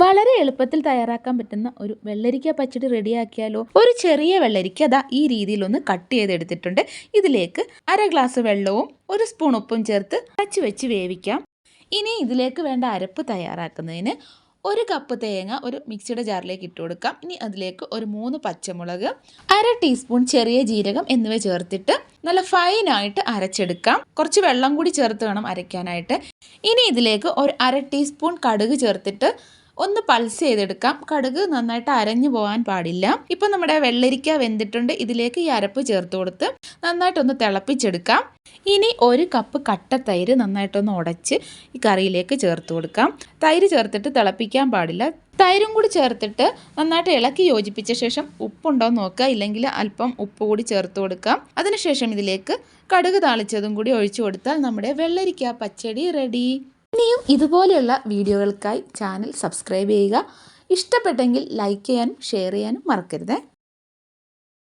വളരെ എളുപ്പത്തിൽ തയ്യാറാക്കാൻ പറ്റുന്ന ഒരു വെള്ളരിക്ക പച്ചടി റെഡിയാക്കിയാലോ? ഒരു ചെറിയ വെള്ളരിക്ക അതാ ഈ രീതിയിൽ ഒന്ന് കട്ട് ചെയ്തെടുത്തിട്ടുണ്ട്. ഇതിലേക്ക് അര ഗ്ലാസ് വെള്ളവും ഒരു സ്പൂൺ ഉപ്പും ചേർത്ത് അടച്ചു വെച്ച് വേവിക്കാം. ഇനി ഇതിലേക്ക് വേണ്ട അരപ്പ് തയ്യാറാക്കുന്നതിന് ഒരു കപ്പ് തേങ്ങ ഒരു മിക്സിയുടെ ജാറിലേക്ക് ഇട്ട് കൊടുക്കാം. ഇനി അതിലേക്ക് ഒരു മൂന്ന് പച്ചമുളക് അര ടീസ്പൂൺ ചെറിയ ജീരകം എന്നിവ ചേർത്തിട്ട് നല്ല ഫൈനായിട്ട് അരച്ചെടുക്കാം. കുറച്ച് വെള്ളം കൂടി ചേർത്ത് വേണം അരയ്ക്കാനായിട്ട്. ഇനി ഇതിലേക്ക് ഒരു അര ടീസ്പൂൺ കടുക് ചേർത്തിട്ട് ഒന്ന് പൾസ് ചെയ്തെടുക്കാം. കടുക് നന്നായിട്ട് അരഞ്ഞു പോകാൻ പാടില്ല. ഇപ്പൊ നമ്മുടെ വെള്ളരിക്ക വെന്തിട്ടുണ്ട്. ഇതിലേക്ക് ഈ അരപ്പ് ചേർത്ത് കൊടുത്ത് നന്നായിട്ടൊന്ന് തിളപ്പിച്ചെടുക്കാം. ഇനി ഒരു കപ്പ് കട്ട തൈര് നന്നായിട്ടൊന്ന് ഉടച്ച് ഈ കറിയിലേക്ക് ചേർത്ത് കൊടുക്കാം. തൈര് ചേർത്തിട്ട് തിളപ്പിക്കാൻ പാടില്ല. തൈരും കൂടി ചേർത്തിട്ട് നന്നായിട്ട് ഇളക്കി യോജിപ്പിച്ച ശേഷം ഉപ്പുണ്ടോ നോക്കുക. ഇല്ലെങ്കിൽ അല്പം ഉപ്പ് കൂടി ചേർത്ത് കൊടുക്കാം. അതിനുശേഷം ഇതിലേക്ക് കടുക് താളിച്ചതും കൂടി ഒഴിച്ചു കൊടുത്താൽ നമ്മുടെ വെള്ളരിക്ക പച്ചടി റെഡി ഇനിയും ഇതുപോലെയുള്ള വീഡിയോകൾക്കായി ചാനൽ സബ്സ്ക്രൈബ് ചെയ്യുക. ഇഷ്ടപ്പെട്ടെങ്കിൽ ലൈക്ക് ചെയ്യാനും ഷെയർ ചെയ്യാനും മറക്കരുത്.